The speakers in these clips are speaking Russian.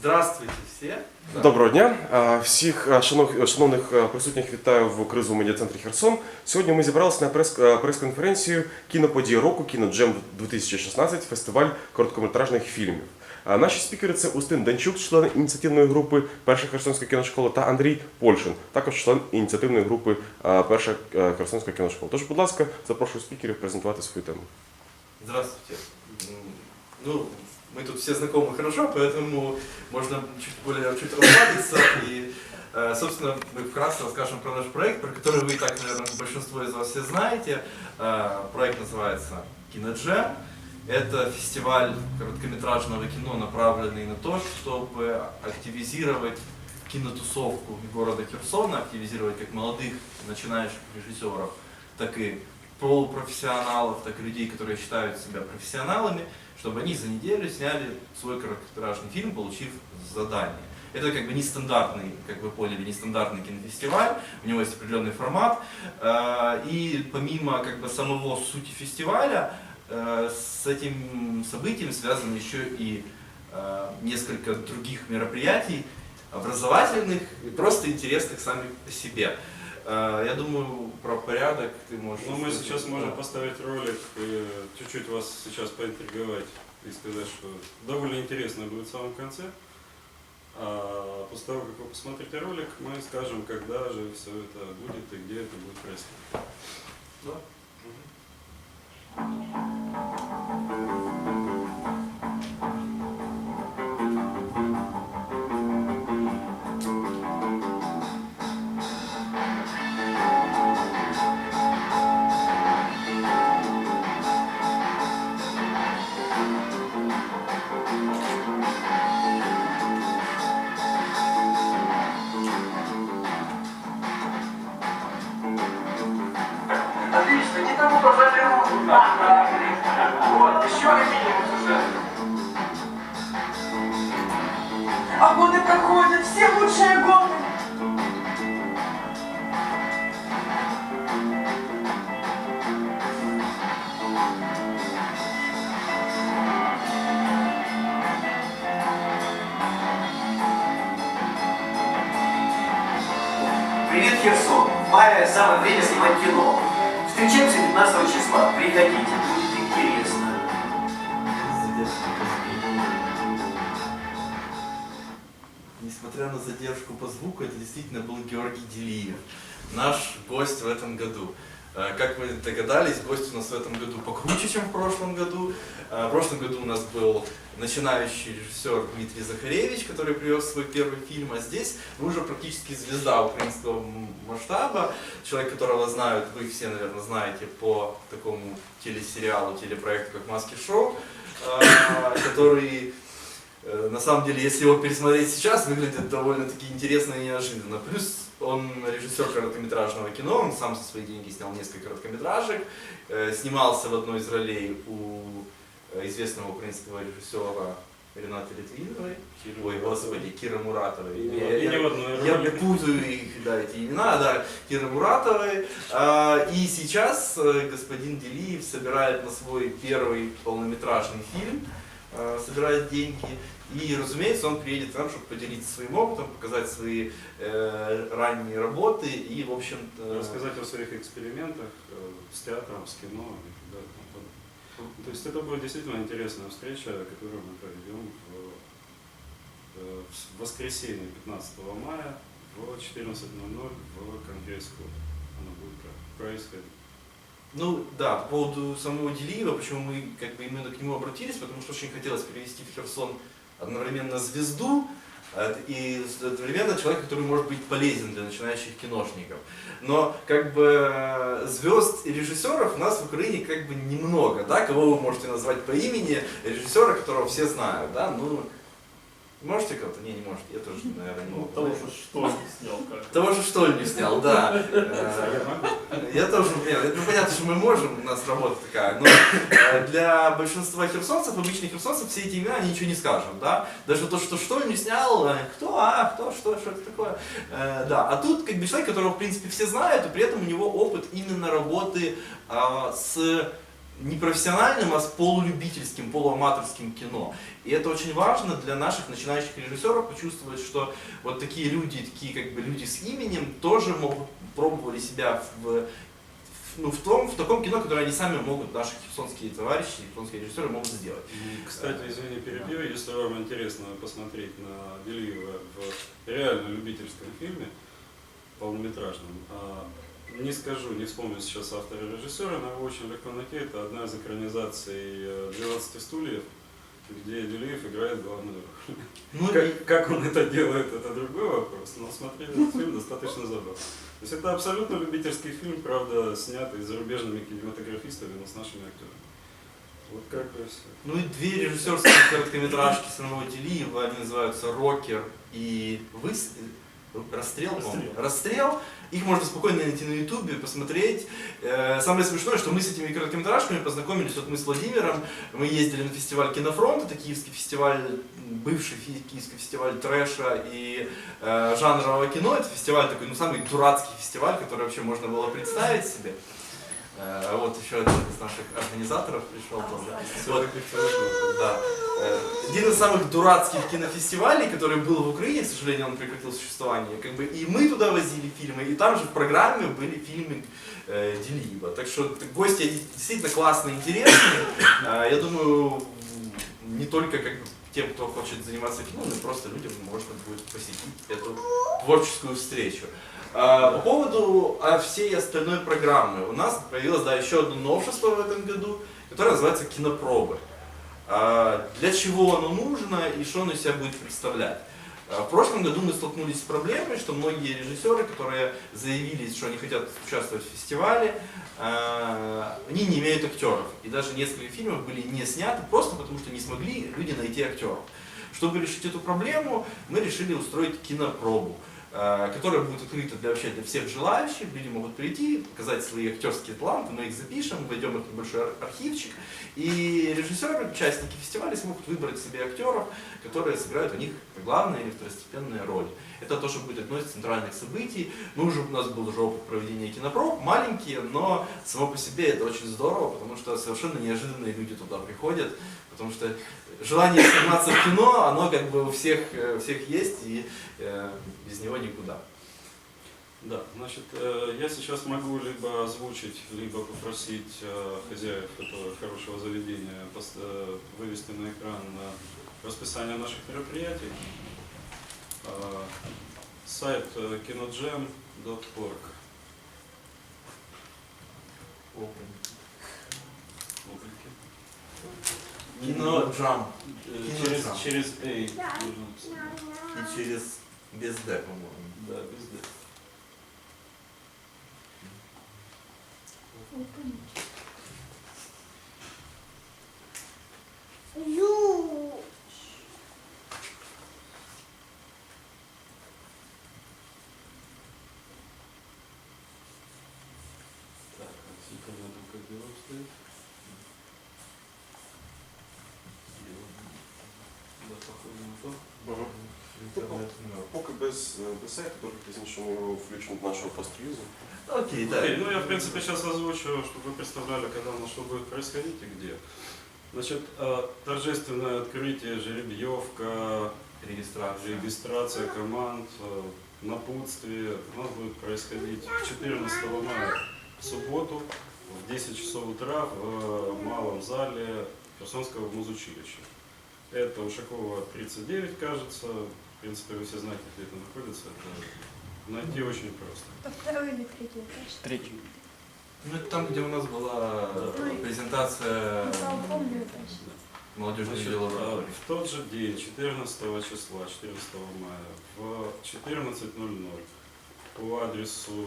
Здравствуйте все. Доброго дня. Всіх шановних присутніх вітаю в кризовому медіа-центрі Херсон. Сьогодні ми зібралися на прес-прес-конференцію кіноподії року Кіноджем 2016, фестиваль короткометражних фільмів. Наші спікери це Устин Данчук, член ініціативної групи Перша Херсонська кіношкола, та Андрій Польшин, також член ініціативної групи Перша Херсонська кіношкола. Тож, будь ласка, запрошую спікерів презентувати свою тему. Здравствуйте. Ну, мы тут все знакомы хорошо, поэтому можно чуть более чуть расслабиться и, э, собственно, мы вкратце расскажем про наш проект, про который вы и так, наверное, большинство из вас все знаете. Э, Проект называется Киноджем. Это фестиваль короткометражного кино, направленный на то, чтобы активизировать кинотусовку города Херсона, активизировать как молодых начинающих режиссеров, так и полупрофессионалов, так и людей, которые считают себя профессионалами, чтобы они за неделю сняли свой короткометражный фильм, получив задание. Это как бы нестандартный, как вы поняли, нестандартный кинофестиваль, у него есть определенный формат, э, и помимо как бы самого сути фестиваля, э, с этим событием связано еще и э, несколько других мероприятий, образовательных и просто интересных сами по себе. Э, Я думаю, про порядок ты можешь... Ну, мы сейчас можем поставить ролик и чуть-чуть вас сейчас поинтриговать и сказать, что довольно интересно будет в самом конце. А после того, как вы посмотрите ролик, мы скажем, когда же все это будет и где это будет происходить. Да. Отлично, Привет, Херсон. В самое время снимать кино. Встречаемся 15 числа. Приходите, будет интересно. Несмотря на задержку по звуку, это действительно был Георгий Делиев, наш гость в этом году. Э, Как вы догадались, гость у нас в этом году покруче, чем в прошлом году. Э, В прошлом году у нас был начинающий режиссер Дмитрий Захаревич, который привез свой первый фильм, а здесь вы уже практически звезда украинского масштаба, человек, которого знают, вы все, наверное, знаете по такому телесериалу, телепроекту, как «Маски шоу», э, который На самом деле, если его пересмотреть сейчас, выглядит довольно-таки интересно и неожиданно. Плюс он режиссер короткометражного кино, он сам со своих деньги снял несколько короткометражек, э, снимался в одной из ролей у э, известного украинского режиссера Рената Литвиновой, ой, господи, Кира Муратовой. И Я- я- я роли. путаю их, да, эти имена, да, Киры Муратовой. А, И сейчас э, господин Делиев собирает на свой первый полнометражный фильм, э, собирает деньги. И, разумеется, он приедет к нам, чтобы поделиться своим опытом, показать свои э, ранние работы и, в общем-то... Рассказать о своих экспериментах э, с театром, с кино и так далее. То есть это будет действительно интересная встреча, которую мы проведем в, э, в воскресенье 15 мая в 14.00 в Конгресс-клубе. Оно будет про- происходить. Ну да, по поводу самого Делиева, почему мы как бы именно к нему обратились, потому что очень хотелось привести в Херсон одновременно звезду э, и одновременно человека, который может быть полезен для начинающих киношников. Но как бы э, звезд и режиссеров у нас в Украине как бы немного, да, кого вы можете назвать по имени, режиссера, которого все знают, да, ну, можете кого-то? Не, не можете, я тоже, наверное, не Ну, могу. того, что что не снял. Того же что ли не снял, да. Э, Я тоже, ну понятно, что мы можем, у нас работа такая, но э, для большинства херсонцев, обычных херсонцев, все эти имена ничего не скажем, да. Даже то, что что не снял, э, кто, а, кто, что, что это такое. Да, а тут как бы человек, которого в принципе все знают, и при этом у него опыт именно работы а, с не профессиональным, а с полулюбительским, полуаматорским кино. И это очень важно для наших начинающих режиссеров почувствовать, что вот такие люди, такие как бы люди с именем, тоже могут пробовали себя в, ну, в, том, в таком кино, которое они сами могут, наши херсонские товарищи, херсонские режиссеры могут сделать. Кстати, извини, перебью, если вам интересно посмотреть на Делиева в реально любительском фильме, полнометражном, а, не скажу, не вспомню сейчас автора и режиссера, но его очень легко найти. Это одна из экранизаций э, «12 стульев», где Делиев играет главную роль. Ну, и- Как, как он это делает, это другой вопрос, но смотреть этот фильм достаточно забавно. То есть это абсолютно любительский фильм, правда, снятый зарубежными кинематографистами, но с нашими актерами. Вот как бы все. Ну и две режиссерские короткометражки самого Делиева, они называются «Рокер» и «Выс...» Расстрел, по-моему. Расстрел. Их можно спокойно найти на ютубе, посмотреть. Э, Самое смешное, что мы с этими короткометражками познакомились, вот мы с Владимиром, мы ездили на фестиваль Кинофронт, это киевский фестиваль, бывший киевский фестиваль трэша и э, жанрового кино. Это фестиваль такой, ну самый дурацкий фестиваль, который вообще можно было представить себе. Э, Вот еще один из наших организаторов пришел тоже. Вот, да. Э, Один из самых дурацких кинофестивалей, который был в Украине, к сожалению, он прекратил существование. Как бы и мы туда возили фильмы, и там же в программе были фильмы э, Делиева. Так что гости действительно классные, интересные. Э, Я думаю, не только как бы тем, кто хочет заниматься кино, но и просто людям можно будет посетить эту творческую встречу. А, По поводу а, всей остальной программы. У нас появилось да, еще одно новшество в этом году, которое называется кинопробы. А, Для чего оно нужно и что оно из себя будет представлять? В прошлом году мы столкнулись с проблемой, что многие режиссеры, которые заявили, что они хотят участвовать в фестивале, они не имеют актеров. И даже несколько фильмов были не сняты просто потому, что не смогли люди найти актеров. Чтобы решить эту проблему, мы решили устроить кинопробу которая будет открыта для вообще для всех желающих. Люди могут прийти, показать свои актерские таланты, мы их запишем, войдем в небольшой ар- архивчик, и режиссеры, участники фестиваля смогут выбрать себе актеров, которые сыграют у них главные или второстепенные роли. Это то, что будет одно из центральных событий. Мы уже, у нас был уже опыт проведения кинопроб, маленькие, но само по себе это очень здорово, потому что совершенно неожиданные люди туда приходят, потому что желание сниматься в кино, оно как бы у всех, э, всех есть, и э, без него никуда. Да, значит, э, я сейчас могу либо озвучить, либо попросить э, хозяев этого хорошего заведения э, вывести на экран э, расписание наших мероприятий. Э, Сайт э, kinojam.org. Опаньки. Кино джам. Э, Кино Через, через A. И через без Д, по-моему. Да, без D. Так, а как дела? Да, похоже на то. Интернет, ну. Поки без, е, без сайту, трохи пізніше ми його включимо до нашого пост-релізу. Окей, да. Окей, ну я в принципе сейчас озвучу, чтобы вы представляли, когда оно что будет происходить и где. Значит, э, торжественное открытие, жеребьевка, Регистрация. регистрация команд, э, напутствие у нас будет происходить 14 мая в субботу в 10 часов утра в э, малом зале Херсонского музучилища. Это Ушакова 39, кажется. В принципе, вы все знаете, где это находится. Это найти очень просто. Второй или третий этаж? Третий. Ну, это там, где у нас была презентация Ну, помню этаж. молодежной Значит, лаборатории. в тот же день, 14 числа, 14 мая, в 14.00 по адресу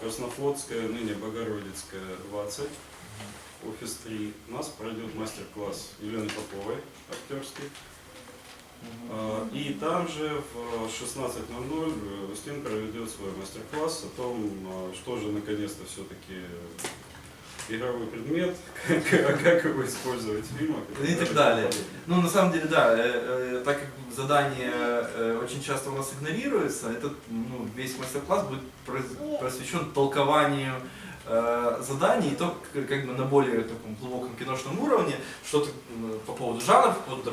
Краснофлотская, ныне Богородицкая, 20, офис 3, у нас пройдет мастер-класс Елены Поповой, актерский. А, И там же в 16.00 Устин проведет свой мастер-класс о том, а, что же наконец-то все-таки игровой предмет, как, как его использовать в фильмах. И так далее. Ну, на самом деле, да, э, э, так как задание э, очень часто у нас игнорируется, этот ну, весь мастер-класс будет произ- посвящен толкованию э, заданий, и то как бы на более таком глубоком киношном уровне, что-то по поводу жанров, по поводу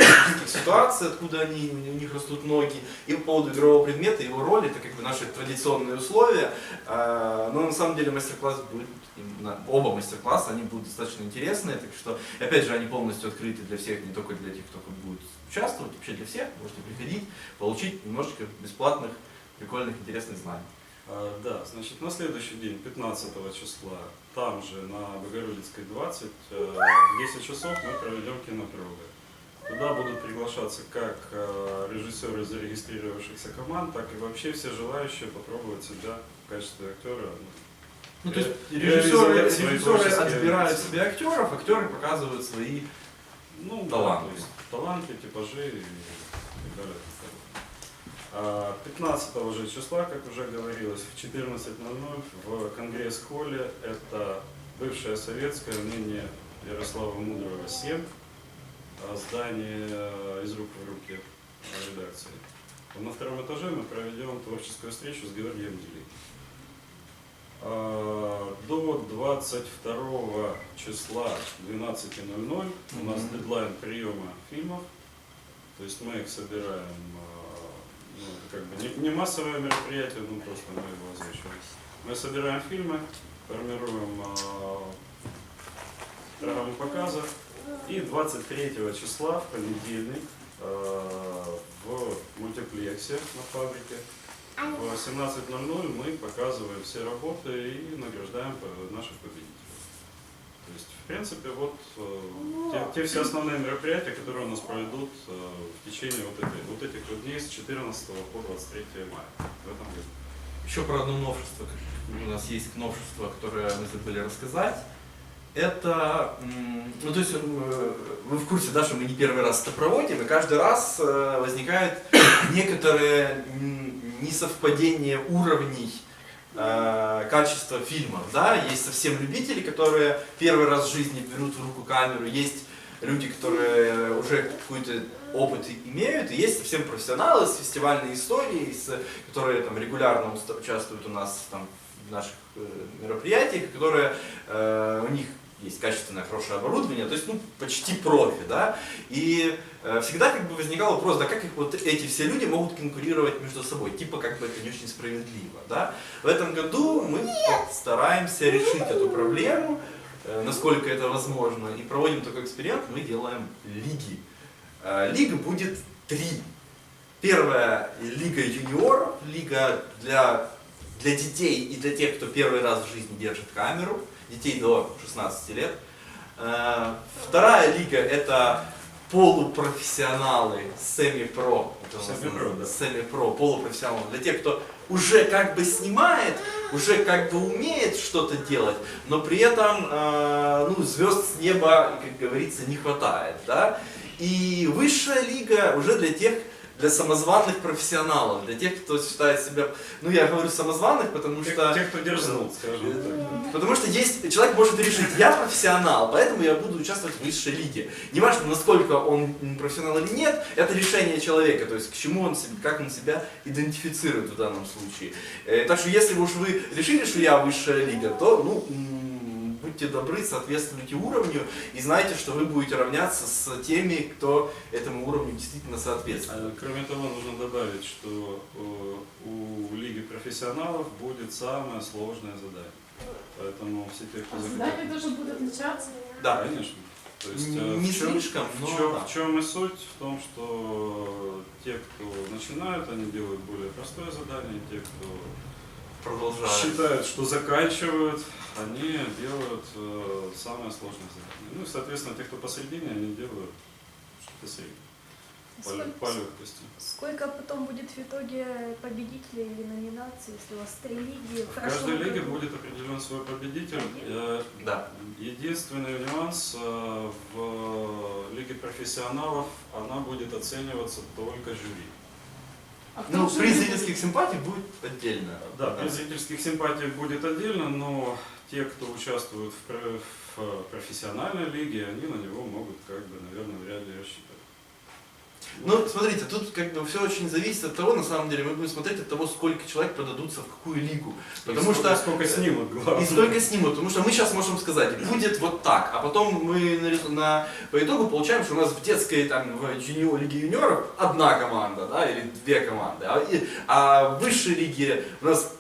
ситуаций, откуда они, у них растут ноги, и по поводу игрового предмета, его роли, это как бы наши традиционные условия. Э, Но на самом деле мастер-класс будет, оба мастер-класса, они будут достаточно интересные, так что, опять же, они полностью открыты для всех, не только для тех, кто будет участвовать, вообще для всех, можете приходить, получить немножечко бесплатных, прикольных, интересных знаний. А, Да, значит, на следующий день, 15 числа, там же, на Богородицкой 20, э, в 10 часов мы проведем кинопробы. Туда будут приглашаться как э, режиссеры зарегистрировавшихся команд, так и вообще все желающие попробовать себя в качестве актера. Ну, то есть Ре- режиссеры, режиссеры отбирают себе актеров, актеры показывают свои Ну, да, Таланты. то есть таланты, типажи и так далее. А 15 же числа, как уже говорилось, в 14.00 в Конгресс-холле, это бывшая советская, ныне Ярослава Мудрого 7, а, здание э, из рук в руки редакции. На втором этаже мы проведем творческую встречу с Георгием Дилей. А, До 22 числа 12.00 у нас дедлайн приема фильмов. То есть мы их собираем, а, ну, это как бы не, массовое мероприятие, ну просто мы его озвучиваем. Мы собираем фильмы, формируем а, программу показа. И 23 числа, в понедельник, а, в мультиплексе на фабрике в 17.00 мы показываем все работы и награждаем наших победителей. То есть, в принципе, вот э, те, те все основные мероприятия, которые у нас пройдут э, в течение вот, этой, вот этих вот дней с 14 по 23 мая в этом году. Еще про одно новшество. У нас есть новшество, которое мы забыли рассказать. Это, ну то есть э, вы в курсе, да, что мы не первый раз это проводим, и каждый раз возникает некоторое м, несовпадение уровней э, качества фильмов, да, есть совсем любители, которые первый раз в жизни берут в руку камеру, есть люди, которые уже какой-то опыт имеют, и есть совсем профессионалы с фестивальной историей, с- которые там регулярно участвуют у нас там, в наших э, мероприятиях, которые э, у них есть качественное, хорошее оборудование, то есть ну, почти профи, да, и э, всегда как бы возникал вопрос, да как их вот эти все люди могут конкурировать между собой, типа как бы это не очень справедливо, да. В этом году мы стараемся решить эту проблему, э, насколько это возможно, и проводим такой эксперимент, мы делаем лиги. Э, Лига будет три. Первая лига юниоров, лига для, для детей и для тех, кто первый раз в жизни держит камеру, детей до 16 лет. Э, Вторая лига это полупрофессионалы, семи-про. Semi-pro, да. Semi-pro, полупрофессионалы. Для тех, кто уже как бы снимает, уже как бы умеет что-то делать, но при этом э, ну, звезд с неба, как говорится, не хватает. Да? И высшая лига уже для тех, для самозваных профессионалов, для тех, кто считает себя, ну я говорю самозваных, потому Те, что... те, кто дерзнул, скажем так. Потому что есть, человек может решить, я профессионал, поэтому я буду участвовать в высшей лиге. Неважно, насколько он профессионал или нет, это решение человека, то есть к чему он себя, как он себя идентифицирует в данном случае. Э, Так что если уж вы решили, что я высшая лига, то ну, будьте добры, соответствуйте уровню и знайте, что вы будете равняться с теми, кто этому уровню действительно соответствует. А, Кроме того, нужно добавить, что э, у Лиги профессионалов будет самое сложное задание. Поэтому все те, кто А задания тоже будут отличаться? Да, Конечно. То есть, э, Не в чем- слишком, в но чем, да. в чем и суть? В том, что те, кто начинают, они делают более простое задание, те, кто продолжаю. считают, что заканчивают, они делают э, самое сложное задание. Ну и, соответственно, те, кто посередине, они делают что-то среднее по, лё- по Сколько, легкости. сколько потом будет в итоге победителей или номинаций, если у вас три лиги? В каждой лиге году? будет определен свой победитель. Один? Э, Да. Единственный нюанс э, в лиге профессионалов она будет оцениваться только жюри. А кто Ну, уже приз будет? зрительских симпатий будет отдельно. Да, приз зрительских симпатий будет отдельно, но те, кто участвует в, про- в профессиональной лиге, они на него могут, как бы, наверное, вряд ли рассчитывать. Ну, смотрите, тут как бы все очень зависит от того, на самом деле, мы будем смотреть от того, сколько человек продадутся в какую лигу. Потому И сколько- что сколько снимут, главное. И сколько снимут, потому что мы сейчас можем сказать, будет вот так, а потом мы на, на- по итогу получаем, что у нас в детской там, в юниор- лиге юниоров одна команда, да, или две команды, а, и- а в высшей лиге у нас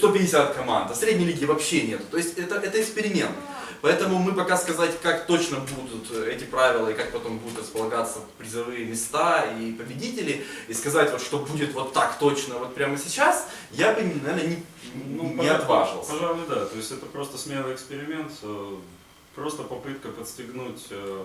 150 команд, а средней лиге вообще нет. То есть это, это эксперимент. Поэтому мы пока сказать, как точно будут э, эти правила и как потом будут располагаться призовые места и победители, и сказать, вот, что будет вот так точно вот прямо сейчас, я бы, наверное, не, Ну, не пожалуй, отважился. Пожалуй, да. То есть это просто смелый эксперимент, э, просто попытка подстегнуть э,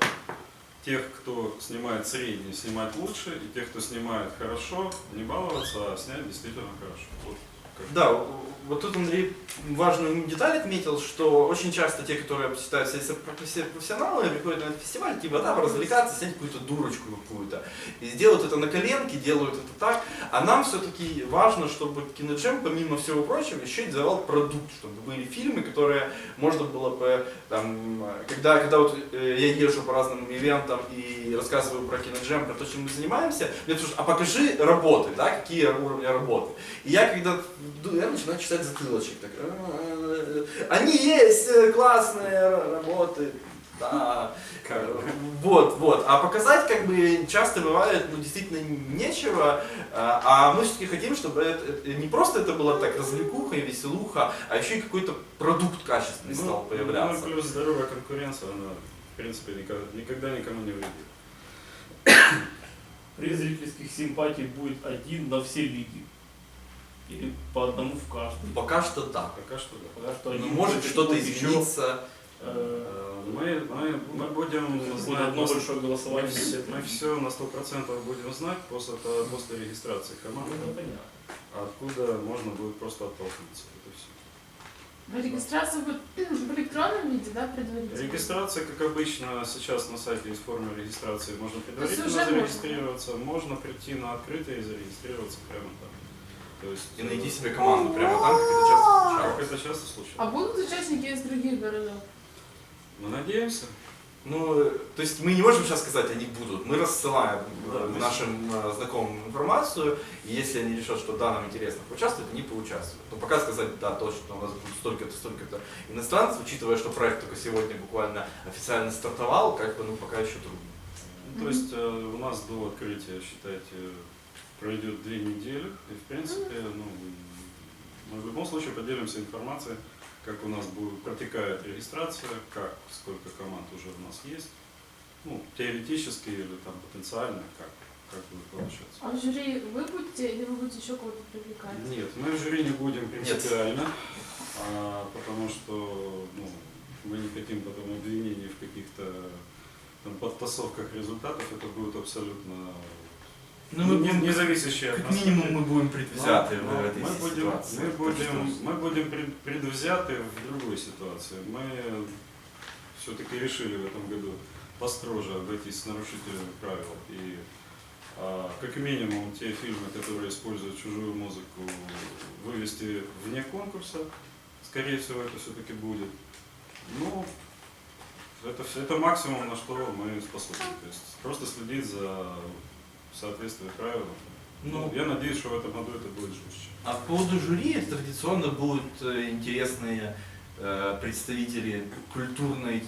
тех, кто снимает средний, снимать лучше, и тех, кто снимает хорошо, не баловаться, а снять действительно хорошо. Вот как- Да, вот тут Андрей важную деталь отметил, что очень часто те, которые считают себя професси- профессионалами, приходят на этот фестиваль, типа, да, развлекаться, снять какую-то дурочку какую-то. И сделают это на коленке, делают это так. А нам все-таки важно, чтобы Киноджем, помимо всего прочего, еще и давал продукт, чтобы были фильмы, которые можно было бы, там, когда, когда вот э, я езжу по разным ивентам и рассказываю про Киноджем, про то, чем мы занимаемся, мне спрашивают, а покажи работы, да, какие уровни работы. И я когда я начинаю читать затылочек, так, «А, они есть э, классные работы, да, Э, вот, вот. А показать как бы часто бывает, ну действительно нечего, а а мы все-таки хотим, чтобы это, это- не просто это была так развлекуха и веселуха, а еще и какой-то продукт качественный стал Ну, появляться. Ну, плюс здоровая конкуренция, она, в принципе, никогда, никогда никому не вредит. Приз зрительских симпатий будет один на все лиги. Или по одному в каждой. Пока что да. Пока что да. Пока что Но может что-то еще, измениться. э, Мы, мы, мы будем будет знать одно большое голосование. Мы, все на 100% будем знать после, после регистрации команды, Ну, понятно. откуда можно будет просто оттолкнуться. Это все. Регистрация будет в электронном виде, да, предварительно? Регистрация, как обычно, сейчас на сайте есть форма регистрации. Можно предварительно уже можно. зарегистрироваться, можно прийти на открытое и зарегистрироваться прямо там. То есть, И найти э, себе команду прямо там, как это часто Как это часто случается. А будут участники из других городов? Мы надеемся. Ну, э, то есть мы не можем сейчас сказать, они будут. Мы рассылаем э, Да, мы- нашим э, знакомым информацию, и если они решат, что да, нам интересно поучаствовать, они поучаствуют. Но пока сказать, да, точно, у нас будет столько-то, столько-то иностранцев, учитывая, что проект только сегодня буквально официально стартовал, как бы, ну, пока еще трудно. Ну, То есть э, у нас до открытия, считайте, пройдет две недели. И в принципе, ну, мы в любом случае поделимся информацией, как у нас будет протекает регистрация, как сколько команд уже у нас есть. Ну, теоретически или там потенциально, как, как будет получаться. А в жюри вы будете или вы будете еще кого-то привлекать? Нет, мы в жюри не будем принципиально, а, потому что ну, мы не хотим потом обвинений в каких-то там, подтасовках результатов. Это будет абсолютно Ну, мы не, будем, не зависящее от как нас. минимум, мы будем предвзяты в этой мы будем, ситуации. мы будем, мы будем пред- предвзяты в другой ситуации. Мы все-таки решили в этом году построже обойтись с нарушителями правил и а, как минимум те фильмы, которые используют чужую музыку, вывести вне конкурса. Скорее всего, это все-таки будет. Ну, это, всё- это максимум, на что мы способны. То есть просто следить за соответствием правилам. Ну, Я надеюсь, что в этом году это будет жестче. А по поводу жюри, традиционно будут э, интересные э, представители культурной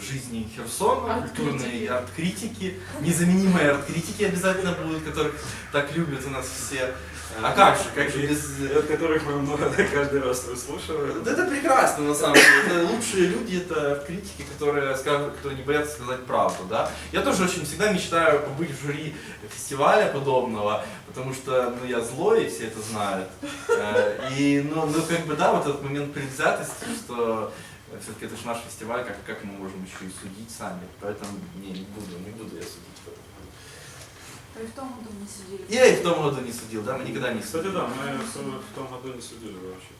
жизни Херсона, Арт-критики. культурной арт-критики, незаменимые арт-критики обязательно будут, которых так любят у нас все. А как же, как же без... От которых мы много каждый раз выслушиваем. Да это прекрасно, на самом деле. Это лучшие люди, это критики, которые, скажут, которые не боятся сказать правду, да. Я тоже очень всегда мечтаю побыть в жюри фестиваля подобного, потому что, ну, я злой, и все это знают. Э, И, ну, ну, как бы, да, вот этот момент предвзятости, что все-таки это же наш фестиваль, как, как мы можем еще и судить сами. Поэтому не, не буду, не буду я судить в этом и в том году не сидели. Я и в том году не судил, да, мы никогда не Кстати, судили. да, мы в том году не судили вообще.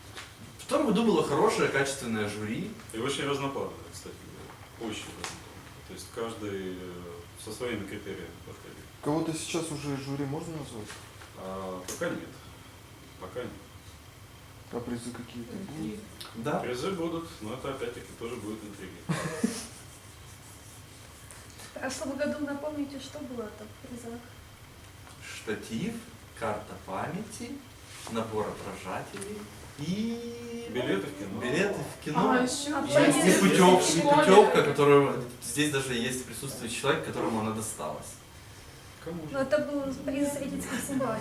В том году было хорошее, качественное жюри. И очень разноплановое, кстати говоря. Очень разноплановое. То есть каждый э, со своими критериями подходил. Кого-то сейчас уже жюри можно назвать? А пока нет. Пока нет. А призы какие-то будут? Да. Призы будут, но это опять-таки тоже будет интриги. В прошлом году напомните, что было там в призах? Штатив, карта памяти, набор отражателей и Билеты в кино. билеты в кино. А, еще А И путевка, и путевка, которую здесь даже есть присутствует человек, которому она досталась. Кому? Но это был приз зрительской симпатии.